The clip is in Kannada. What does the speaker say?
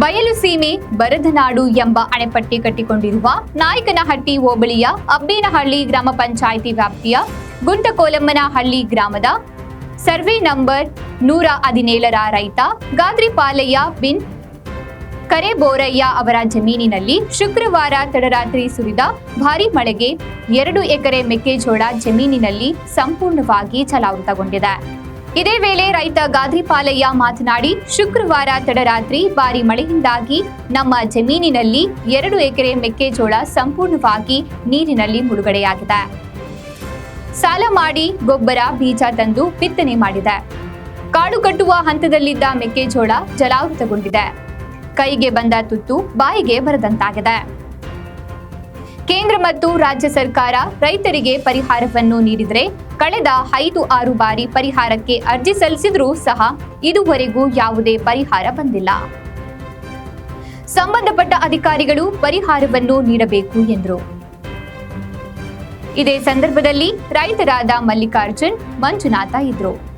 ಬಯಲು ಸೀಮೆ ಬರದನಾಡು ಎಂಬ ಅಣೆಪಟ್ಟಿ ಕಟ್ಟಿಕೊಂಡಿರುವ ನಾಯಕನಹಟ್ಟಿ ಹೋಬಳಿಯ ಅಬ್ಬೇನಹಳ್ಳಿ ಗ್ರಾಮ ಪಂಚಾಯಿತಿ ವ್ಯಾಪ್ತಿಯ ಗುಂಟಕೋಲಮ್ಮನಹಳ್ಳಿ ಗ್ರಾಮದ ಸರ್ವೆ ನಂಬರ್ ನೂರ ಹದಿನೇಳರ ರೈತ ಗಾದ್ರಿಪಾಲಯ್ಯ ಬಿನ್ ಕರೆಬೋರಯ್ಯ ಅವರ ಜಮೀನಿನಲ್ಲಿ ಶುಕ್ರವಾರ ತಡರಾತ್ರಿ ಸುರಿದ ಭಾರೀ ಮಳೆಗೆ ಎರಡು ಎಕರೆ ಮೆಕ್ಕೆಜೋಳ ಜಮೀನಿನಲ್ಲಿ ಸಂಪೂರ್ಣವಾಗಿ ಜಲಾವೃತಗೊಂಡಿದೆ. ಇದೇ ವೇಳೆ ರೈತ ಗಾದ್ರಿಪಾಲಯ್ಯ ಮಾತನಾಡಿ, ಶುಕ್ರವಾರ ತಡರಾತ್ರಿ ಭಾರಿ ಮಳೆಯಿಂದಾಗಿ ನಮ್ಮ ಜಮೀನಿನಲ್ಲಿ ಎರಡು ಎಕರೆ ಮೆಕ್ಕೆಜೋಳ ಸಂಪೂರ್ಣವಾಗಿ ನೀರಿನಲ್ಲಿ ಮುಳುಗಡೆಯಾಗಿದೆ. ಸಾಲ ಮಾಡಿ ಗೊಬ್ಬರ, ಬೀಜ ತಂದು ಬಿತ್ತನೆ ಮಾಡಿದೆ. ಕಾಡು ಕಟ್ಟುವ ಹಂತದಲ್ಲಿದ್ದ ಮೆಕ್ಕೆಜೋಳ ಜಲಾವೃತಗೊಂಡಿದೆ. ಕೈಗೆ ಬಂದ ತುತ್ತು ಬಾಯಿಗೆ ಬರದಂತಾಗಿದೆ. ಕೇಂದ್ರ ಮತ್ತು ರಾಜ್ಯ ಸರ್ಕಾರ ರೈತರಿಗೆ ಪರಿಹಾರವನ್ನು ನೀಡಿದರೆ ಕಳೆದ ಐದು ಆರು ಬಾರಿ ಪರಿಹಾರಕ್ಕೆ ಅರ್ಜಿ ಸಲ್ಲಿಸಿದರೂ ಸಹ ಇದುವರೆಗೂ ಯಾವುದೇ ಪರಿಹಾರ ಬಂದಿಲ್ಲ. ಸಂಬಂಧಪಟ್ಟ ಅಧಿಕಾರಿಗಳು ಪರಿಹಾರವನ್ನು ನೀಡಬೇಕು ಎಂದರು. ಇದೇ ಸಂದರ್ಭದಲ್ಲಿ ರೈತರಾದ ಮಲ್ಲಿಕಾರ್ಜುನ್, ಮಂಜುನಾಥ ಇದ್ರು.